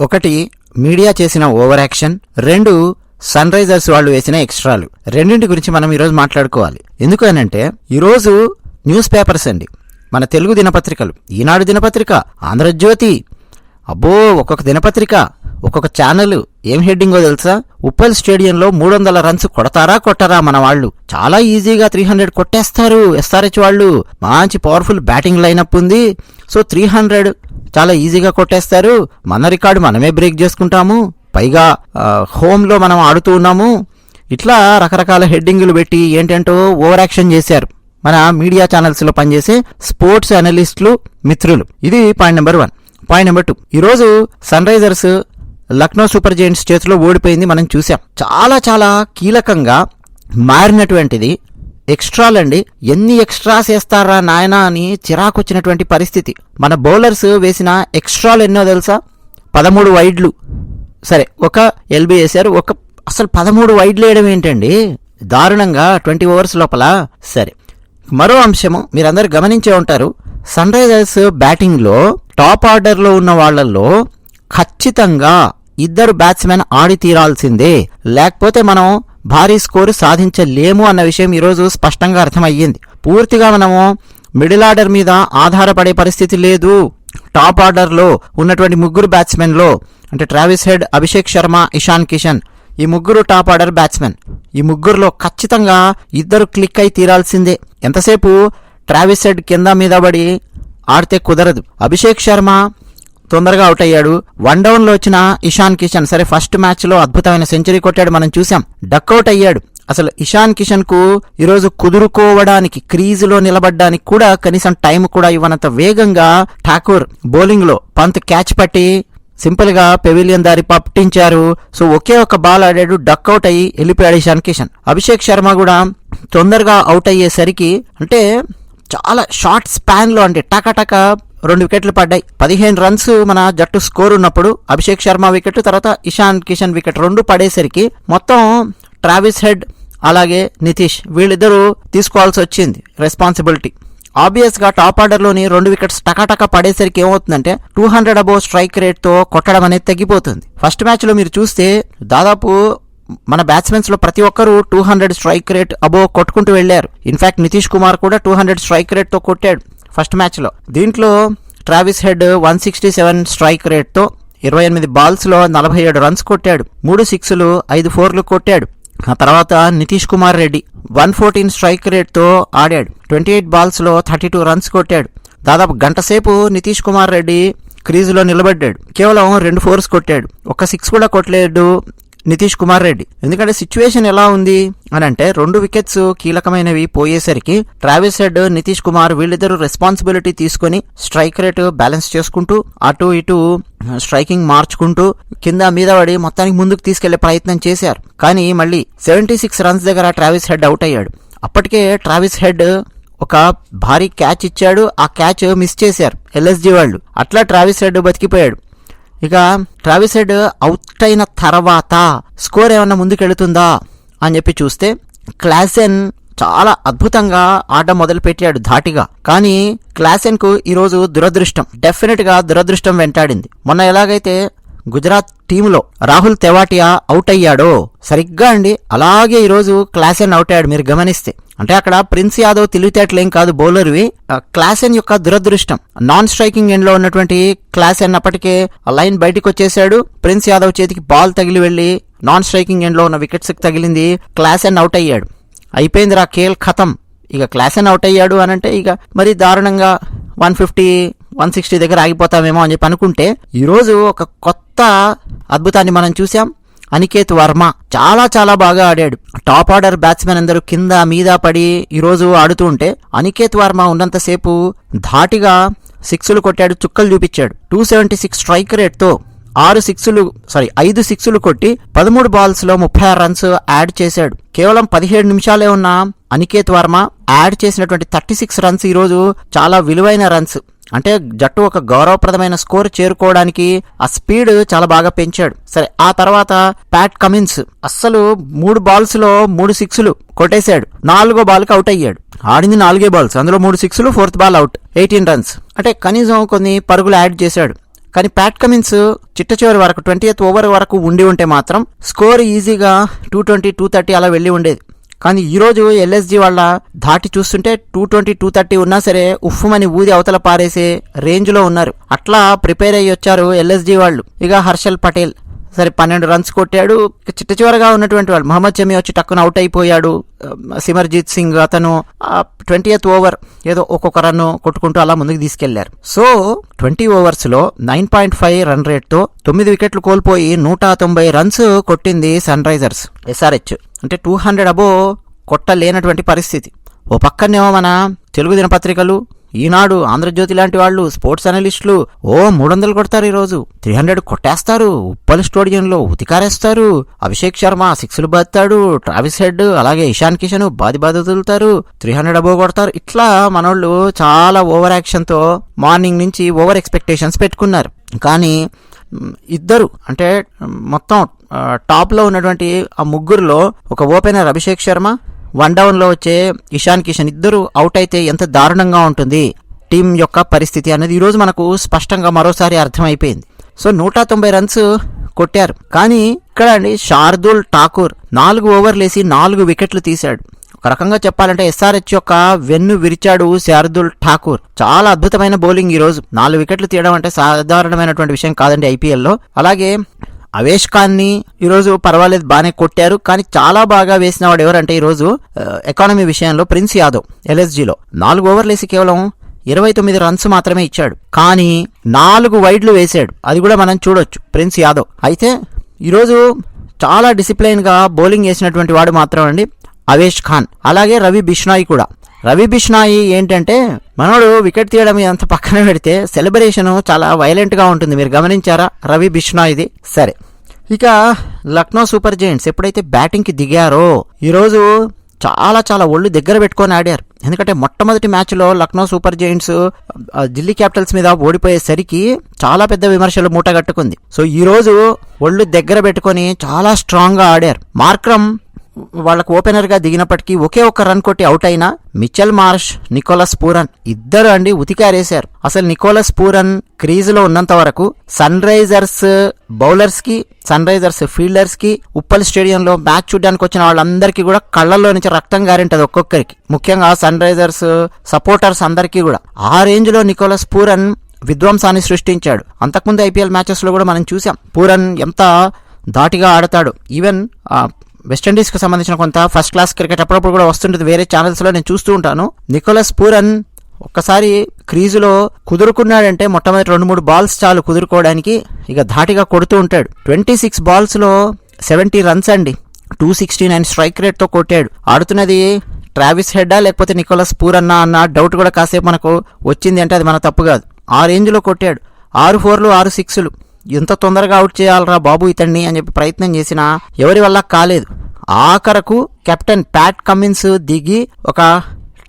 ఒకటి మీడియా చేసిన over action. రెండు సన్ రైజర్స్ వాళ్ళు వేసిన ఎక్స్ట్రాలు. రెండింటి గురించి మనం ఈరోజు మాట్లాడుకోవాలి. ఎందుకు అనంటే ఈరోజు న్యూస్ పేపర్స్ అండి. మన తెలుగు దినపత్రికలు. ఈనాడు దినపత్రిక ఆంధ్రజ్యోతి. అబ్బో ఒక్కొక్క దినపత్రిక ఒక్కొక్క ఛానల్. ఏం హెడ్డింగో తెలుసా? ఉప్పల్ స్టేడియంలో మూడు వందల రన్స్ కొడతారా కొట్టరా మన వాళ్ళు. చాలా ఈజీగా త్రీ హండ్రెడ్ కొట్టేస్తారు ఎస్ఆర్హెచ్ వాళ్ళు. మంచి పవర్ఫుల్ బ్యాటింగ్ లైనప్ ఉంది. సో త్రీ హండ్రెడ్ చాలా ఈజీగా కొట్టేస్తారు. మన రికార్డు మనమే బ్రేక్ చేసుకుంటాము. పైగా హోమ్లో మనం ఆడుతూ ఉన్నాము. ఇట్లా రకరకాల హెడ్డింగులు పెట్టి ఏంటంటో ఓవర్ యాక్షన్ చేశారు. మన మీడియా ఛానల్స్లో పనిచేసే స్పోర్ట్స్ అనలిస్టులు మిత్రులు. ఇది point number one. Point number two. ఈరోజు Sunrisers Lucknow Super Giants చేతిలో ఓడిపోయింది మనం చూసాం చాలా చాలా కీలకంగా మారినటువంటిది ఎక్స్ట్రాలండి ఎన్ని ఎక్స్ట్రాస్ వేస్తారా నాయనా అని చిరాకొచ్చినటువంటి పరిస్థితి. మన బౌలర్స్ వేసిన ఎక్స్ట్రాలు ఎన్నో తెలుసా? పదమూడు వైడ్లు. సరే ఒక ఎల్బీ వేశారు. ఒక అసలు పదమూడు వైడ్లు వేయడం ఏంటండి? దారుణంగా ట్వంటీ ఓవర్స్ లోపల. సరే మరో అంశము మీరందరూ గమనించే ఉంటారు. సన్ రైజర్స్ బ్యాటింగ్లో టాప్ ఆర్డర్లో ఉన్న వాళ్ళల్లో ఖచ్చితంగా ఇద్దరు బ్యాట్స్మెన్ ఆడి తీరాల్సిందే. లేకపోతే మనం భారీ స్కోరు సాధించలేము అన్న విషయం ఈరోజు స్పష్టంగా అర్థమయ్యింది. పూర్తిగా మనము మిడిల్ ఆర్డర్ మీద ఆధారపడే పరిస్థితి లేదు. టాప్ ఆర్డర్లో ఉన్నటువంటి ముగ్గురు బ్యాట్స్మెన్లో అంటే ట్రావిస్ హెడ్ అభిషేక్ శర్మ ఇషాన్ కిషన్ ఈ ముగ్గురు టాప్ ఆర్డర్ బ్యాట్స్మెన్. ఈ ముగ్గురులో ఖచ్చితంగా ఇద్దరు క్లిక్ అయి తీరాల్సిందే. ఎంతసేపు ట్రావిస్ హెడ్ కింద మీద పడి ఆడితే కుదరదు. అభిషేక్ శర్మ తొందరగా అవుట్ అయ్యాడు. వన్ డౌన్లో వచ్చిన ఇషాన్ కిషన్ సరే ఫస్ట్ మ్యాచ్లో అద్భుతమైన సెంచరీ కొట్టాడు మనం చూసాం. డక్అవుట్ అయ్యాడు. అసలు ఇషాన్ కిషన్కు ఈరోజు కుదురుకోవడానికి క్రీజులో నిలబడ్డానికి కూడా కనీసం టైం కూడా ఇవ్వనంత వేగంగా ఠాకూర్ బౌలింగ్లో పంత్ క్యాచ్ పట్టి సింపుల్గా పెవిలియన్ దారి పట్టించారు. సో ఒకే ఒక బాల్ ఆడాడు డక్అవుట్ అయ్యి వెళ్ళిపోయాడు ఇషాన్ కిషన్. అభిషేక్ శర్మ కూడా తొందరగా అవుట్ అయ్యేసరికి అంటే చాలా షార్ట్ స్పాన్లో అంటే టక రెండు వికెట్లు పడ్డాయి. పదిహేను రన్స్ మన జట్టు స్కోర్ ఉన్నప్పుడు అభిషేక్ శర్మ వికెట్ తర్వాత ఇషాన్ కిషన్ వికెట్ రెండు పడేసరికి మొత్తం ట్రావిస్ హెడ్ అలాగే నితీష్ వీళ్ళిద్దరూ తీసుకోవాల్సి వచ్చింది రెస్పాన్సిబిలిటీ. ఆబ్వియస్గా టాప్ ఆర్డర్లోని రెండు వికెట్స్ టకాటక పడేసరికి ఏమవుతుందంటే టూ హండ్రెడ్ అబోవ్ స్ట్రైక్ రేట్తో కొట్టడం అనేది తగ్గిపోతుంది ఫస్ట్ మ్యాచ్లో మీరు చూస్తే దాదాపు మన బ్యాట్స్మెన్స్లో ప్రతి ఒక్కరూ two hundred strike rate above కొట్టుకుంటూ వెళ్ళారు ఇన్ఫాక్ట్ నితీష్ కుమార్ కూడా టూ హండ్రెడ్ స్ట్రైక్ రేట్తో కొట్టాడు. ఫస్ట్ మ్యాచ్లో. దీంట్లో Travis Head one sixty seven strike రేట్తో ఇరవై ఎనిమిది బాల్స్లో నలభై ఏడు రన్స్ కొట్టాడు. మూడు సిక్స్లు ఐదు ఫోర్లు కొట్టాడు. ఆ తర్వాత Nitish Kumar Reddy one fourteen strike రేట్తో ఆడాడు. ట్వంటీ ఎయిట్ బాల్స్లో థర్టీ టూ రన్స్ కొట్టాడు. దాదాపు గంట సేపు నితీష్ కుమార్ రెడ్డి క్రీజులో నిలబడ్డాడు. కేవలం రెండు ఫోర్స్ కొట్టాడు. ఒక సిక్స్ కూడా కొట్టలేడు నితీష్ కుమార్ రెడ్డి. ఎందుకంటే సిచ్యువేషన్ ఎలా ఉంది అని అంటే రెండు వికెట్స్ కీలకమైనవి పోయేసరికి ట్రావిస్ హెడ్ నితీష్ కుమార్ వీళ్ళిద్దరూ రెస్పాన్సిబిలిటీ తీసుకొని స్ట్రైక్ రేట్ బ్యాలెన్స్ చేసుకుంటూ అటు ఇటు స్ట్రైకింగ్ మార్చుకుంటూ కింద మీద పడి మొత్తానికి ముందుకు తీసుకెళ్ళే ప్రయత్నం చేశారు. కానీ మళ్ళీ సెవెంటీ సిక్స్ రన్స్ దగ్గర ట్రావిస్ హెడ్ అవుట్ అయ్యాడు. అప్పటికే ట్రావిస్ హెడ్ ఒక భారీ క్యాచ్ ఇచ్చాడు. ఆ క్యాచ్ మిస్ చేశారు. ఎల్ఎస్జి వాళ్ళు. అట్లా ట్రావిస్ హెడ్ బతికిపోయాడు. ఇక ట్రావిస్ హెడ్ అవుట్ అయిన తర్వాత స్కోర్ ఏమన్నా ముందుకెళ్తుందా అని చెప్పి చూస్తే క్లాసెన్ చాలా అద్భుతంగా ఆట మొదలు పెట్టాడు ధాటిగా. కానీ క్లాసెన్కు ఈరోజు దురదృష్టం. డెఫినెట్గా దురదృష్టం వెంటాడింది. మొన్న ఎలాగైతే గుజరాత్ టీంలో రాహుల్ తెవాటియా అవుట్ అయ్యాడో సరిగ్గా అండి. అలాగే ఈరోజు క్లాసెన్ అవుట్ అయ్యాడు. మీరు గమనిస్తే అంటే అక్కడ ప్రిన్స్ యాదవ్ తెలివితేటలేం కాదు బౌలర్వి. క్లాసెన్ యొక్క దురదృష్టం. నాన్ స్ట్రైకింగ్ ఎండ్లో ఉన్నటువంటి క్లాసెన్ అప్పటికే ఆ లైన్ బయటకు వచ్చేసాడు ప్రిన్స్ యాదవ్ చేతికి బాల్ తగిలి వెళ్ళి నాన్ స్ట్రైకింగ్ ఎండ్లో ఉన్న వికెట్స్ తగిలింది క్లాసెన్ అవుట్ అయ్యాడు. అయిపోయింది రా కేల్ ఖతం. ఇక క్లాసెన్ అవుట్ అయ్యాడు అని అంటే ఇక మరి దారుణంగా వన్ ఫిఫ్టీ వన్ సిక్స్టీ దగ్గర ఆగిపోతామేమో అని చెప్పి అనుకుంటే ఈరోజు ఒక కొత్త అద్భుతాన్ని మనం చూసాం అనికేత్ వర్మ చాలా చాలా బాగా ఆడాడు. టాప్ ఆర్డర్ బ్యాట్స్మెన్ అందరూ కింద మీద పడి ఈరోజు ఆడుతూ ఉంటే అనికేత్ వర్మ ఉన్నంతసేపు ధాటిగా సిక్స్లు కొట్టాడు చుక్కలు చూపించాడు. టూ సెవెంటీ సిక్స్ స్ట్రైక్ రేట్తో ఆరు సిక్స్లు సారీ ఐదు సిక్స్లు కొట్టి పదమూడు బాల్స్లో ముప్పై ఆరు రన్స్ యాడ్ చేశాడు. కేవలం పదిహేడు నిమిషాలే ఉన్న అనికేత్ వర్మ యాడ్ చేసినటువంటి థర్టీ సిక్స్ రన్స్ ఈరోజు చాలా విలువైన రన్స్ అంటే జట్టు ఒక గౌరవప్రదమైన స్కోర్ చేరుకోవడానికి ఆ స్పీడ్ చాలా బాగా పెంచాడు. సరే ఆ తర్వాత ప్యాట్ కమిన్స్ అస్సలు మూడు బాల్స్లో మూడు సిక్స్లు కొట్టేశాడు. నాలుగో బాల్కి అవుట్ అయ్యాడు. ఆడింది నాలుగే బాల్స్ అందులో మూడు సిక్స్లు fourth ball out eighteen runs. అంటే కనీసం కొన్ని పరుగులు యాడ్ చేశాడు. కానీ ప్యాట్ కమిన్స్ చిట్ట చివరి వరకు ట్వంటీ ఓవర్ వరకు ఉండి ఉంటే మాత్రం స్కోర్ ఈజీగా టూ ట్వంటీ టూ థర్టీ అలా వెళ్ళి ఉండేది. కానీ ఈరోజు ఎల్ఎస్జీ వాళ్ళ ధాటి చూస్తుంటే టూ ట్వంటీ టూ థర్టీ ఉన్నా సరే ఉఫ్ఫమని ఊది అవతల పారేసే రేంజ్లో ఉన్నారు. అట్లా ప్రిపేర్ అయ్యి వచ్చారు ఎల్ఎస్జీ వాళ్ళు. ఇక హర్షల్ పటేల్. సరే పన్నెండు రన్స్ కొట్టాడు. చిట్ట చివరగా ఉన్నటువంటి వాళ్ళు మహమ్మద్ జమీ వచ్చి టక్కున అవుట్ అయిపోయాడు. సిమర్జీత్ సింగ్ అతను ట్వంటీ ఓవర్ ఏదో ఒక్కొక్క రన్ కొట్టుకుంటూ అలా ముందుకు తీసుకెళ్ళారు. సో ట్వంటీ ఓవర్స్లో నైన్ పాయింట్ ఫైవ్ రన్ రేట్తో తొమ్మిది వికెట్లు కోల్పోయి నూట తొంభై రన్స్ కొట్టింది సన్ రైజర్స్ ఎస్ఆర్హెచ్ అంటే టూ హండ్రెడ్ అబో కొట్టలేనటువంటి పరిస్థితి. ఓ పక్కనేమో మన తెలుగు దినపత్రికలు ఈనాడు ఆంధ్రజ్యోతి లాంటి వాళ్ళు స్పోర్ట్స్ అనలిస్టులు ఓ మూడు వందలు కొడతారు ఈరోజు. త్రీ హండ్రెడ్ కొట్టేస్తారు. ఉప్పల్ స్టేడియంలో ఉతికారేస్తారు. అభిషేక్ శర్మ సిక్స్లు బాదుతాడు. ట్రావిస్ హెడ్ అలాగే ఇషాన్ కిషన్ బాది బాధ వదులుతారు. త్రీ హండ్రెడ్ అబో కొడతారు. ఇట్లా మనోళ్ళు చాలా ఓవర్ యాక్షన్తో మార్నింగ్ నుంచి ఓవర్ ఎక్స్పెక్టేషన్స్ పెట్టుకున్నారు. కానీ ఇద్దరు అంటే మొత్తం టాప్లో ఉన్నటువంటి ఆ ముగ్గురులో ఒక ఓపెనర్ అభిషేక్ శర్మ వన్ డౌన్లో వచ్చే ఇషాన్ కిషన్ ఇద్దరు అవుట్ అయితే ఎంత దారుణంగా ఉంటుంది. టీం యొక్క పరిస్థితి అనేది ఈరోజు మనకు స్పష్టంగా మరోసారి అర్థమైపోయింది. సో నూట తొంభై రన్స్ కొట్టారు. కానీ ఇక్కడ అండి శార్దుల్ ఠాకూర్ నాలుగు ఓవర్లేసి నాలుగు వికెట్లు తీశాడు. ఒక రకంగా చెప్పాలంటే ఎస్ఆర్హెచ్ యొక్క వెన్ను విరిచాడు శార్దుల్ ఠాకూర్. చాలా అద్భుతమైన బౌలింగ్ ఈ రోజు. నాలుగు వికెట్లు తీయడం అంటే సాధారణమైనటువంటి విషయం కాదండి ఐపీఎల్లో అలాగే అవేష్ ఖాన్ని ఈరోజు పర్వాలేదు బాగానే కొట్టారు. కానీ చాలా బాగా వేసిన వాడు ఎవరంటే ఈరోజు ఎకానమీ విషయంలో ప్రిన్స్ యాదవ్ ఎల్ఎస్జీలో. నాలుగు ఓవర్లేసి కేవలం ఇరవై తొమ్మిది రన్స్ మాత్రమే ఇచ్చాడు. కానీ నాలుగు వైడ్లు వేశాడు. అది కూడా మనం చూడొచ్చు ప్రిన్స్ యాదవ్. అయితే ఈరోజు చాలా డిసిప్లైన్గా బౌలింగ్ వేసినటువంటి వాడు మాత్రం అండి అవేష్ ఖాన్. అలాగే రవి బిష్నాయ్ కూడా. రవి బిష్నాయి ఏంటంటే మనోడు వికెట్ తీయడం అంత పక్కన పెడితే సెలబ్రేషన్ చాలా వైలెంట్గా ఉంటుంది. మీరు గమనించారా? రవి బిష్నాయిది. సరే. ఇక లక్నో సూపర్ జైంట్స్ ఎప్పుడైతే బ్యాటింగ్కి దిగారో ఈరోజు చాలా చాలా ఒళ్ళు దగ్గర పెట్టుకొని ఆడారు. ఎందుకంటే మొట్టమొదటి మ్యాచ్లో Lucknow Super Giants Delhi Capitals మీద ఓడిపోయేసరికి చాలా పెద్ద విమర్శలు మూటగట్టుకుంది. సో ఈరోజు ఒళ్ళు దగ్గర పెట్టుకొని చాలా స్ట్రాంగ్గా ఆడారు. మార్క్రమ్ వాళ్ళకు ఓపెనర్గా దిగినప్పటికీ ఒకే ఒక్క రన్ కొట్టి అవుట్ అయిన మిచెల్ మార్ష్ నికోలస్ పూరన్ ఇద్దరు అండి ఉతికారేశారు. అసలు నికోలస్ పూరన్ క్రీజ్లో ఉన్నంత వరకు సన్ రైజర్స్ బౌలర్స్కి సన్ రైజర్స్ ఫీల్డర్స్కి ఉప్పల్ స్టేడియంలో మ్యాచ్ చూడడానికి వచ్చిన వాళ్ళందరికీ కూడా కళ్ళల్లో నుంచి రక్తం గారింటది ఒక్కొక్కరికి. ముఖ్యంగా సన్ రైజర్స్ సపోర్టర్స్ అందరికీ కూడా. ఆ రేంజ్లో నికోలస్ పూరన్ విధ్వంసాన్ని సృష్టించాడు. అంతకుముందు ఐపీఎల్ మ్యాచెస్లో కూడా మనం చూసాం. పూరన్ ఎంత ధాటిగా ఆడతాడు. ఈవెన్ వెస్టిండీస్కి సంబంధించిన కొంత ఫస్ట్ క్లాస్ క్రికెట్ అప్పుడప్పుడు కూడా వస్తుంటుంది. వేరే ఛానల్స్లో నేను చూస్తూ ఉంటాను. నికోలస్ పూరన్ ఒక్కసారి క్రీజులో కుదురుకున్నాడంటే మొట్టమొదటి రెండు మూడు బాల్స్ చాలు కుదురుకోవడానికి ఇక ధాటిగా కొడుతూ ఉంటాడు. ట్వంటీ సిక్స్ బాల్స్లో సెవెంటీ రన్స్ అండి. టూ సిక్స్టీ నైన్ స్ట్రైక్ రేట్తో కొట్టాడు. ఆడుతున్నది ట్రావిస్ హెడ్డా లేకపోతే నికోలస్ పూరన్నా అన్న డౌట్ కూడా కాసేపు మనకు వచ్చింది అంటే అది మన తప్పు కాదు. ఆ రేంజ్లో కొట్టాడు. ఆరు ఫోర్లు ఆరు సిక్స్లు ఇంత తొందరగా అవుట్ చేయాలరా బాబు ఇతన్ని అని చెప్పి ప్రయత్నం చేసినా ఎవరి వల్ల కాలేదు. ఆఖరకు కెప్టెన్ ప్యాట్ కమిన్స్ దిగి ఒక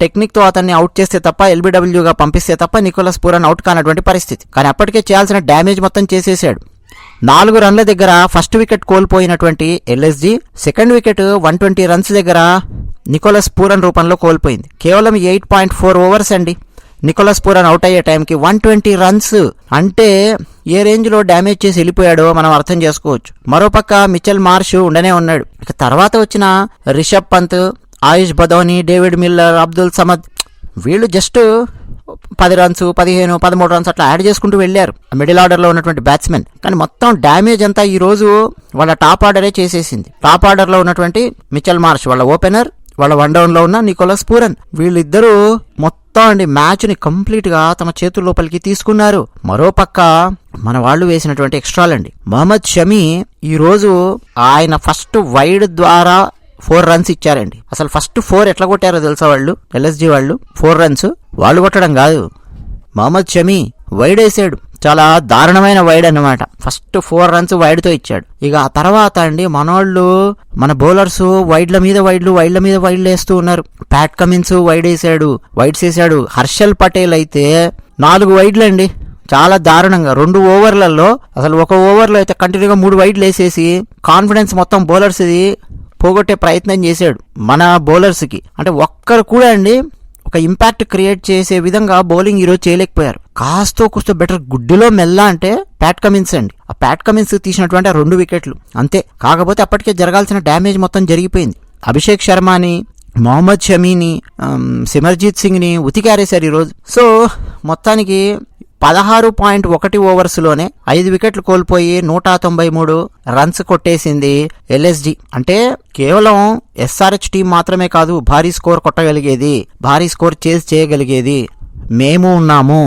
టెక్నిక్తో అతన్ని అవుట్ చేస్తే తప్ప ఎల్బిడబ్ల్యూగా పంపిస్తే తప్ప నికోలస్ పూరన్ అవుట్ కానటువంటి పరిస్థితి. కానీ అప్పటికే చేయాల్సిన డ్యామేజ్ మొత్తం చేసేసాడు. నాలుగు రన్ల దగ్గర ఫస్ట్ వికెట్ కోల్పోయినటువంటి LSG second wicket one twenty runs దగ్గర నికోలస్ పూరన్ రూపంలో కోల్పోయింది. కేవలం ఎయిట్ పాయింట్ ఫోర్ ఓవర్స్ అండి. నికోలస్ పూరన్ అవుట్ అయ్యే టైంకి వన్ ట్వంటీ రన్స్ అంటే ఏ రేంజ్లో డ్యామేజ్ చేసి వెళ్ళిపోయాడో మనం అర్థం చేసుకోవచ్చు. మరోపక్క మిచెల్ మార్ష్ ఉండనే ఉన్నాడు. ఇక తర్వాత వచ్చిన రిషబ్ పంత్ ఆయుష్ బదోని డేవిడ్ మిల్లర్ అబ్దుల్ సమద్ వీళ్ళు జస్ట్ పది రన్స్ పదిహేను పదమూడు రన్స్ అట్లా యాడ్ చేసుకుంటూ వెళ్ళారు. మిడిల్ ఆర్డర్లో ఉన్నటువంటి బ్యాట్స్మెన్. కానీ మొత్తం డ్యామేజ్ అంతా ఈ రోజు వాళ్ళ టాప్ ఆర్డరే చేసేసింది. టాప్ ఆర్డర్లో ఉన్నటువంటి మిచెల్ మార్ష్ వాళ్ళ ఓపెనర్ వాళ్ళ వన్ డౌన్లో ఉన్న నికోలస్ పూరన్. వీళ్ళిద్దరూ మొత్తం అండి మ్యాచ్ని కంప్లీట్గా తమ చేతుల లోపలికి తీసుకున్నారు. మరోపక్క మన వాళ్ళు వేసినటువంటి ఎక్స్ట్రాలండి మహమ్మద్ షమీ ఈరోజు ఆయన ఫస్ట్ వైడ్ ద్వారా ఫోర్ రన్స్ ఇచ్చారండి. అసలు ఫస్ట్ ఫోర్ ఎట్లా కొట్టారో తెలుసా వాళ్ళు? ఎల్ఎస్జి వాళ్ళు ఫోర్ రన్స్. వాళ్ళు కొట్టడం కాదు. మహమ్మద్ షమీ వైడ్ వేసాడు. చాలా దారుణమైన వైడ్ అన్నమాట. ఫస్ట్ ఫోర్ రన్స్ వైడ్తో ఇచ్చాడు. ఇక ఆ తర్వాత అండి మనోళ్ళు మన బౌలర్స్ వైడ్ల మీద వైడ్లు వైడ్ల మీద వైడ్లు వేస్తూ ఉన్నారు. ప్యాట్ కమిన్స్ వైడ్ వేసాడు వైడ్స్ వేసాడు. హర్షల్ పటేల్ అయితే నాలుగు వైడ్లు అండి. చాలా దారుణంగా. రెండు ఓవర్లలో అసలు ఒక ఓవర్లో అయితే కంటిన్యూగా మూడు వైడ్లు వేసేసి కాన్ఫిడెన్స్ మొత్తం బౌలర్స్ ఇది పోగొట్టే ప్రయత్నం చేశాడు మన బౌలర్స్కి అంటే ఒక్కరు కూడా అండి ఒక ఇంపాక్ట్ క్రియేట్ చేసే విధంగా బౌలింగ్ ఈరోజు చేయలేకపోయారు. కాస్తో కూస్తో బెటర్ గుడ్డిలో మెల్ల అంటే ప్యాట్ కమిన్స్ అండి. ఆ ప్యాట్ కమిన్స్ తీసినటువంటి ఆ రెండు వికెట్లు అంతే. కాకపోతే అప్పటికే జరగాల్సిన డ్యామేజ్ మొత్తం జరిగిపోయింది. అభిషేక్ శర్మని మొహమ్మద్ షమీని సిమర్జీత్ సింగ్ని ఉతికారేశారు ఈరోజు. సో మొత్తానికి పదహారు పాయింట్ ఒకటి ఓవర్స్లోనే ఐదు వికెట్లు కోల్పోయి నూట తొంభై మూడు రన్స్ కొట్టేసింది ఎల్ఎస్జి. అంటే కేవలం ఎస్ఆర్హెచ్ టీం మాత్రమే కాదు భారీ స్కోర్ కొట్టగలిగేది భారీ స్కోర్ చేసి చేయగలిగేది. మేము ఉన్నాము.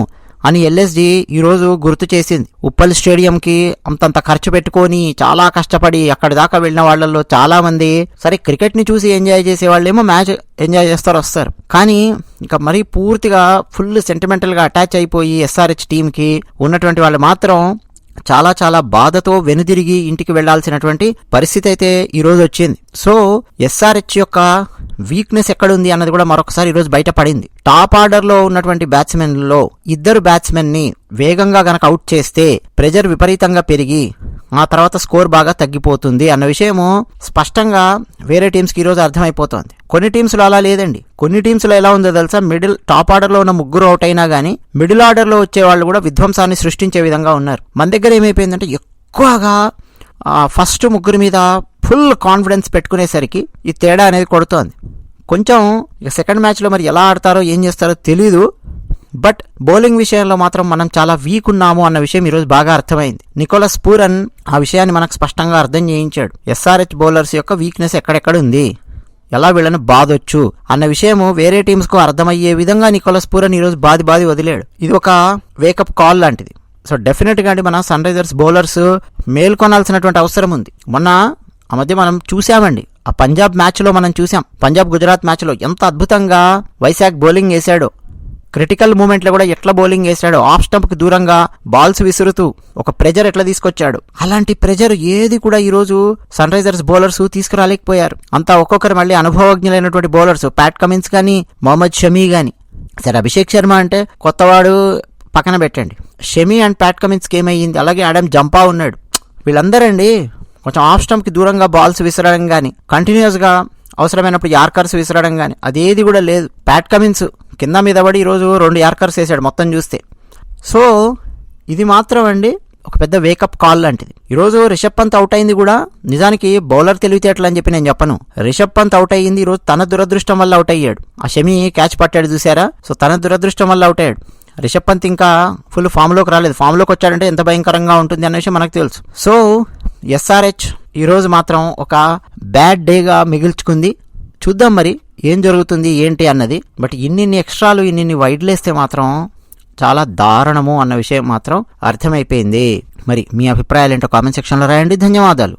అని ఎల్ఎస్డి ఈరోజు గుర్తు చేసింది. ఉప్పల్ స్టేడియంకి అంతంత ఖర్చు పెట్టుకొని చాలా కష్టపడి అక్కడి దాకా వెళ్ళిన వాళ్ళల్లో చాలా మంది సరే క్రికెట్ని చూసి ఎంజాయ్ చేసే వాళ్ళేమో మ్యాచ్ ఎంజాయ్ చేస్తారు వస్తారు. కానీ ఇంకా మరీ పూర్తిగా ఫుల్ సెంటిమెంటల్గా అటాచ్ అయిపోయి ఎస్ఆర్హెచ్ టీంకి ఉన్నటువంటి వాళ్ళు మాత్రం చాలా చాలా బాధతో వెనుదిరిగి ఇంటికి వెళ్ళాల్సినటువంటి పరిస్థితి అయితే ఈరోజు వచ్చింది. సో ఎస్ఆర్హెచ్ యొక్క వీక్నెస్ ఎక్కడుంది అన్నది కూడా మరొకసారి ఈరోజు బయటపడింది టాప్ ఆర్డర్లో ఉన్నటువంటి బ్యాట్స్మెన్లో ఇద్దరు బ్యాట్స్మెన్ని వేగంగా గనక అవుట్ చేస్తే ప్రెజర్ విపరీతంగా పెరిగి ఆ తర్వాత స్కోర్ బాగా తగ్గిపోతుంది అన్న విషయము స్పష్టంగా వేరే టీమ్స్కి ఈరోజు అర్థమైపోతుంది. అర్థమైపోతోంది కొన్ని టీమ్స్లో అలా లేదండి. కొన్ని టీమ్స్లో ఎలా ఉందో తెలుసా? మిడిల్ టాప్ ఆర్డర్లో ఉన్న ముగ్గురు అవుట్ అయినా కానీ మిడిల్ ఆర్డర్లో వచ్చే వాళ్ళు కూడా విధ్వంసాన్ని సృష్టించే విధంగా ఉన్నారు. మన దగ్గర ఏమైపోయిందంటే ఎక్కువగా ఫస్ట్ ముగ్గురు మీద ఫుల్ కాన్ఫిడెన్స్ పెట్టుకునేసరికి ఈ తేడా అనేది కొడుతోంది. కొంచెం ఇక సెకండ్ మ్యాచ్లో మరి ఎలా ఆడతారో ఏం చేస్తారో తెలీదు. బట్ బౌలింగ్ విషయంలో మాత్రం మనం చాలా వీక్ ఉన్నాము అన్న విషయం ఈరోజు బాగా అర్థమైంది. నికోలస్ పూరన్ ఆ విషయాన్ని మనకు స్పష్టంగా అర్థం చేయించాడు. ఎస్ఆర్హెచ్ బౌలర్స్ యొక్క వీక్నెస్ ఎక్కడెక్కడ ఉంది? ఎలా వీళ్ళని బాధొచ్చు అన్న విషయము వేరే టీమ్స్కు అర్థమయ్యే విధంగా నికోలస్ పూరన్ ఈరోజు బాది బాది వదిలేడు. ఇది ఒక వేకప్ కాల్ లాంటిది. సో డెఫినెట్గా అండి మన సన్ రైజర్స్ బౌలర్స్ మేల్కొనాల్సినటువంటి అవసరం ఉంది. మొన్న ఆ మధ్య మనం చూసామండి ఆ పంజాబ్ మ్యాచ్లో మనం చూసాం పంజాబ్ గుజరాత్ మ్యాచ్లో ఎంత అద్భుతంగా వైశాఖ్ బౌలింగ్ వేశాడు. క్రిటికల్ మూమెంట్లో కూడా ఎట్లా బౌలింగ్ వేశాడో. ఆఫ్ స్టంప్కి దూరంగా బాల్స్ విసురుతూ ఒక ప్రెజర్ ఎట్లా తీసుకొచ్చాడు. అలాంటి ప్రెజర్ ఏది కూడా ఈరోజు సన్ రైజర్స్ బౌలర్స్ తీసుకురాలేకపోయారు. అంతా ఒక్కొక్కరు మళ్ళీ అనుభవజ్ఞులైనటువంటి బౌలర్స్ ప్యాట్ కమిన్స్ కానీ మొహమ్మద్ షమీ కానీ సరే అభిషేక్ శర్మ అంటే కొత్తవాడు పక్కన పెట్టండి. షమీ అండ్ ప్యాట్ కమిన్స్కి ఏమయ్యింది అలాగే ఆడమ్ జంపా ఉన్నాడు. వీళ్ళందరండి కొంచెం ఆఫ్ స్టంప్కి దూరంగా బాల్స్ విసరడం కానీ కంటిన్యూస్గా అవసరమైనప్పుడు యార్కర్స్ విసరడం కానీ అదేది కూడా లేదు. ప్యాట్ కమిన్స్ కింద మీద పడి ఈరోజు రెండు యార్కర్స్ వేసాడు మొత్తం చూస్తే. సో ఇది మాత్రం అండి ఒక పెద్ద వేకప్ కాల్ లాంటిది. ఈరోజు రిషబ్ పంత్ అవుట్ అయింది కూడా నిజానికి బౌలర్ తెలివితేటలు అని చెప్పి నేను చెప్పను. రిషబ్ పంత్ అవుట్ అయ్యింది ఈరోజు తన దురదృష్టం వల్ల అవుట్ అయ్యాడు. ఆ షమి క్యాచ్ పట్టాడు చూసారా? సో తన దురదృష్టం వల్ల అవుట్ అయ్యాడు. రిషబ్ పంత్ ఇంకా ఫుల్ ఫామ్లోకి రాలేదు. ఫామ్లోకి వచ్చాడంటే ఎంత భయంకరంగా ఉంటుంది అనే విషయం మనకు తెలుసు. సో ఎస్ఆర్హెచ్ ఈరోజు మాత్రం ఒక బ్యాడ్ డేగా మిగిల్చుకుంది. చూద్దాం మరి ఏం జరుగుతుంది ఏంటి అన్నది. బట్ ఇన్నిన్ని ఎక్స్ట్రాలు ఇన్నిన్ని వైడ్లేస్తే మాత్రం చాలా దారుణము అన్న విషయం మాత్రం అర్థమైపోయింది. మరి మీ అభిప్రాయాలు ఏంటో కామెంట్ సెక్షన్లో రాయండి. ధన్యవాదాలు.